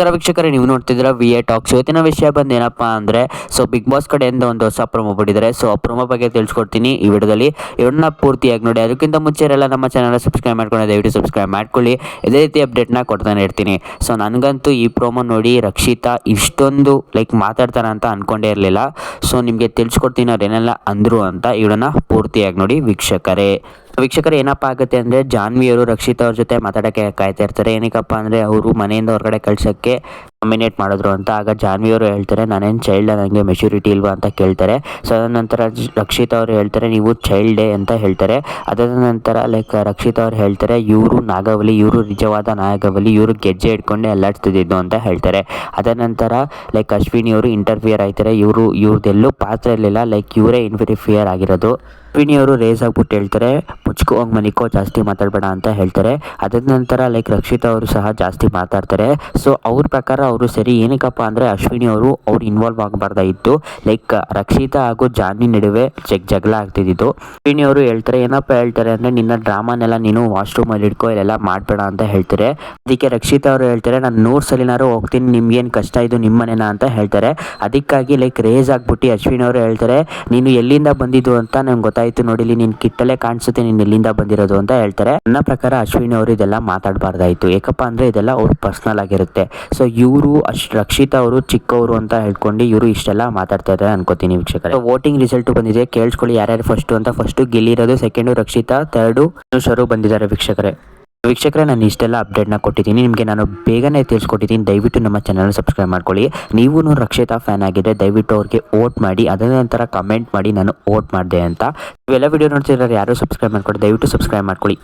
ನಮಸ್ಕಾರ ವೀಕ್ಷಕರೇ, ನೀವು ನೋಡ್ತಿದ್ದೀರಾ ವಿ ಎ ಟಾಕ್ಸ್ ಇವತ್ತಿನ ವಿಷಯ ಬಂದು ಏನಪ್ಪ ಅಂದರೆ ಸೊ ಬಿಗ್ ಬಾಸ್ ಕಡೆಯಿಂದ ಒಂದು ಹೊಸ ಪ್ರೊಮೋ ಬಿಟ್ಟಿದ್ದಾರೆ ಸೊ ಆ ಪ್ರೊಮೋ ಬಗ್ಗೆ ತಿಳಿಸ್ಕೊಡ್ತೀನಿ ಈ ವಿಡಿಯೋದಲ್ಲಿ. ಇವನ್ನ ಪೂರ್ತಿಯಾಗಿ ನೋಡಿ. ಅದಕ್ಕಿಂತ ಮುಂಚೆ ಎಲ್ಲ ನಮ್ಮ ಚಾನಲ್ ಸಬ್ಸ್ಕ್ರೈಬ್ ಮಾಡ್ಕೊಂಡು ದಯವಿಟ್ಟು ಸಬ್ಸ್ಕ್ರೈಬ್ ಮಾಡ್ಕೊಳ್ಳಿ. ಇದೇ ರೀತಿ ಅಪ್ಡೇಟ್ನ ಕೊಡ್ತಾನೆ ಇರ್ತೀನಿ. ಸೊ ನನಗಂತೂ ಈ ಪ್ರೊಮೋ ನೋಡಿ ರಕ್ಷಿತಾ ಇಷ್ಟೊಂದು ಲೈಕ್ ಮಾತಾಡ್ತಾರ ಅಂತ ಅನ್ಕೊಂಡೇ ಇರಲಿಲ್ಲ. ಸೊ ನಿಮಗೆ ತಿಳಿಸ್ಕೊಡ್ತೀನಿ ಅವ್ರು ಏನೆಲ್ಲ ಅಂದರು ಅಂತ ಇವಳನ್ನ ಪೂರ್ತಿಯಾಗಿ ನೋಡಿ ವೀಕ್ಷಕರೇ. ವೀಕ್ಷಕರು, ಏನಪ್ಪ ಆಗುತ್ತೆ ಅಂದರೆ ಜಾನ್ವಿಯವರು ರಕ್ಷಿತ್ ಅವ್ರ ಜೊತೆ ಮಾತಾಡೋಕ್ಕೆ ಕಾಯ್ತಾ ಇರ್ತಾರೆ. ಏನಕ್ಕಪ್ಪ ಅಂದರೆ, ಅವರು ಮನೆಯಿಂದ ಹೊರಗಡೆ ಕಳ್ಸೋಕ್ಕೆ ನಾಮಿನೇಟ್ ಮಾಡಿದ್ರು ಅಂತ ಆಗ ಜಾನ್ವಿಯವರು ಹೇಳ್ತಾರೆ, ನಾನೇನು ಚೈಲ್ಡ್ ನನಗೆ ಮೆಚುರಿಟಿ ಇಲ್ವಾ ಅಂತ ಕೇಳ್ತಾರೆ. ಸೊ ಅದ ನಂತರ ರಕ್ಷಿತ್ ಅವರು ಹೇಳ್ತಾರೆ, ನೀವು ಚೈಲ್ಡೇ ಅಂತ ಹೇಳ್ತಾರೆ. ಅದಾದ ನಂತರ ಲೈಕ್ ರಕ್ಷಿತ್ ಅವ್ರು ಹೇಳ್ತಾರೆ, ಇವರು ನಾಗವಲಿ ಇವರು ನಿಜವಾದ ನಾಗವಲಿ ಇವರು ಗೆಜ್ಜೆ ಇಟ್ಕೊಂಡೆ ಅಲ್ಲಾಡ್ತಿದ್ದು ಅಂತ ಹೇಳ್ತಾರೆ. ಅದಾದ ನಂತರ ಲೈಕ್ ಅಶ್ವಿನಿ ಅವರು ಇಂಟರ್ಫಿಯರ್ ಆಯ್ತಾರೆ. ಇವರು ಇವ್ರದ್ದೆಲ್ಲೂ ಪಾತ್ರ ಇರಲಿಲ್ಲ. ಲೈಕ್ ಇವರೇ ಇನ್ಫಿರಿಫಿಯರ್ ಆಗಿರೋದು. ಅಶ್ವಿನಿ ಅವರು ರೇಸ್ ಆಗ್ಬಿಟ್ಟು ಹೇಳ್ತಾರೆ, ಮುಚ್ಕೋ, ಹೋಗಿ ಮನಿಕೋ, ಜಾಸ್ತಿ ಮಾತಾಡಬೇಡ ಅಂತ ಹೇಳ್ತಾರೆ. ಅದಾದ ನಂತರ ಲೈಕ್ ರಕ್ಷಿತ್ ಅವರು ಸಹ ಜಾಸ್ತಿ ಮಾತಾಡ್ತಾರೆ. ಸೊ ಅವ್ರ ಪ್ರಕಾರ ಅವರು ಸರಿ ಏನಕ್ಕಪ್ಪ ಅಂದರೆ ಅಶ್ವಿನಿ ಅವರು, ಅವ್ರು ಇನ್ವಾಲ್ವ್ ಆಗಬಾರ್ದಾಗಿತ್ತು ಲೈಕ್ ರಕ್ಷಿತಾ ಹಾಗೂ ಜಾನ್ವಿ ನಡುವೆ ಜಗ್, ಜಗಳ ಆಗ್ತಿದ್ದಿತ್ತು. ಅಶ್ವಿನಿ ಅವರು ಹೇಳ್ತಾರೆ, ಏನಪ್ಪ ಹೇಳ್ತಾರೆ ಅಂದರೆ, ನಿನ್ನ ಡ್ರಾಮಾನೆಲ್ಲ ನೀನು ವಾಶ್ರೂಮಲ್ಲಿ ಇಟ್ಕೋ, ಇಲ್ಲೆಲ್ಲ ಮಾಡಬೇಡ ಅಂತ ಹೇಳ್ತಾರೆ. ಅದಕ್ಕೆ ರಕ್ಷಿತಾ ಅವರು ಹೇಳ್ತಾರೆ, ನಾನು ನೂರು ಸಲಿನಾರು ಹೋಗ್ತೀನಿ, ನಿಮ್ಗೇನು ಕಷ್ಟ ಇದು ನಿಮ್ಮನೇನ ಅಂತ ಹೇಳ್ತಾರೆ. ಅದಕ್ಕಾಗಿ ಲೈಕ್ ರೇಸ್ ಆಗಿಬಿಟ್ಟು ಅಶ್ವಿನಿ ಅವರು ಹೇಳ್ತಾರೆ, ನೀನು ಎಲ್ಲಿಂದ ಬಂದಿದ್ದು ಅಂತ ನಂಗೆ ಗೊತ್ತಾಯಿತು ನೋಡಿಲಿ ನೀನು ಕಿಟ್ಟಲೆ ಕಾಣಿಸುತ್ತೆ, ನೀನು ಎಲ್ಲಿಂದ ಬಂದಿರೋದು ಅಂತ ಹೇಳ್ತಾರೆ. ನನ್ನ ಪ್ರಕಾರ ಅಶ್ವಿನಿ ಅವರು ಇದೆಲ್ಲ ಮಾತಾಡಬಾರ್ದಾಯ್ತು. ಯಾಕಪ್ಪ ಅಂದರೆ ಇದೆಲ್ಲ ಅವ್ರ ಪರ್ಸ್ನಲ್ ಆಗಿರುತ್ತೆ. ಸೊ ಇವರು ಅಶ್, ರಕ್ಷಿತಾ ಅವರು ಚಿಕ್ಕವರು ಅಂತ ಹೇಳ್ಕೊಂಡು ಇವರು ಇಷ್ಟೆಲ್ಲ ಮಾತಾಡ್ತಾ ಇದ್ದಾರೆ ಅನ್ಕೋತೀನಿ ವೀಕ್ಷಕರೇ. ವೋಟಿಂಗ್ ರಿಸಲ್ಟ್ ಬಂದಿದೆ. ಕೇಳಿಸ್ಕೊಳ್ಳಿ ಯಾರ್ಯಾರು ಫಸ್ಟ್ ಅಂತ. ಫಸ್ಟ್ ಗೆಲ್ಲಿರೋದು ಸೆಕೆಂಡು ರಕ್ಷಿತಾ ಥರ್ಡು ಅನುಷರು ಬಂದಿದ್ದಾರೆ ವೀಕ್ಷಕರೇ. ವೀಕ್ಷಕರೇ, ನಾನು ಇಷ್ಟೆಲ್ಲ ಅಪ್ಡೇಟ್ನ ಕೊಟ್ಟಿದ್ದೀನಿ. ನಿಮಗೆ ನಾನು ಬೇಗನೆ ತಿಳಿಸ್ಕೊಟ್ಟಿದ್ದೀನಿ. ದಯವಿಟ್ಟು ನಮ್ಮ ಚಾನಲ್ ಸಬ್ಸ್ಕ್ರೈಬ್ ಮಾಡ್ಕೊಳ್ಳಿ. ನೀವು ರಕ್ಷಿತಾ ಫ್ಯಾನ್ ಆಗಿದ್ದರೆ ದಯವಿಟ್ಟು ಅವ್ರಿಗೆ ಓಟ್ ಮಾಡಿ, ಅದರ ನಂತರ ಕಮೆಂಟ್ ಮಾಡಿ, ನಾನು ಓಟ್ ಮಾಡಿದೆ ಅಂತ. ಇವೆಲ್ಲ ವಿಡಿಯೋ ನೋಡ್ತಿದ್ದಾರೆ ಯಾರು ಸಬ್ಸ್ಕ್ರೈಬ್ ಮಾಡ್ಕೊಳ್ಳಿ ದಯವಿಟ್ಟು ಸಬ್ಸ್ಕ್ರೈಬ್ ಮಾಡ್ಕೊಳ್ಳಿ.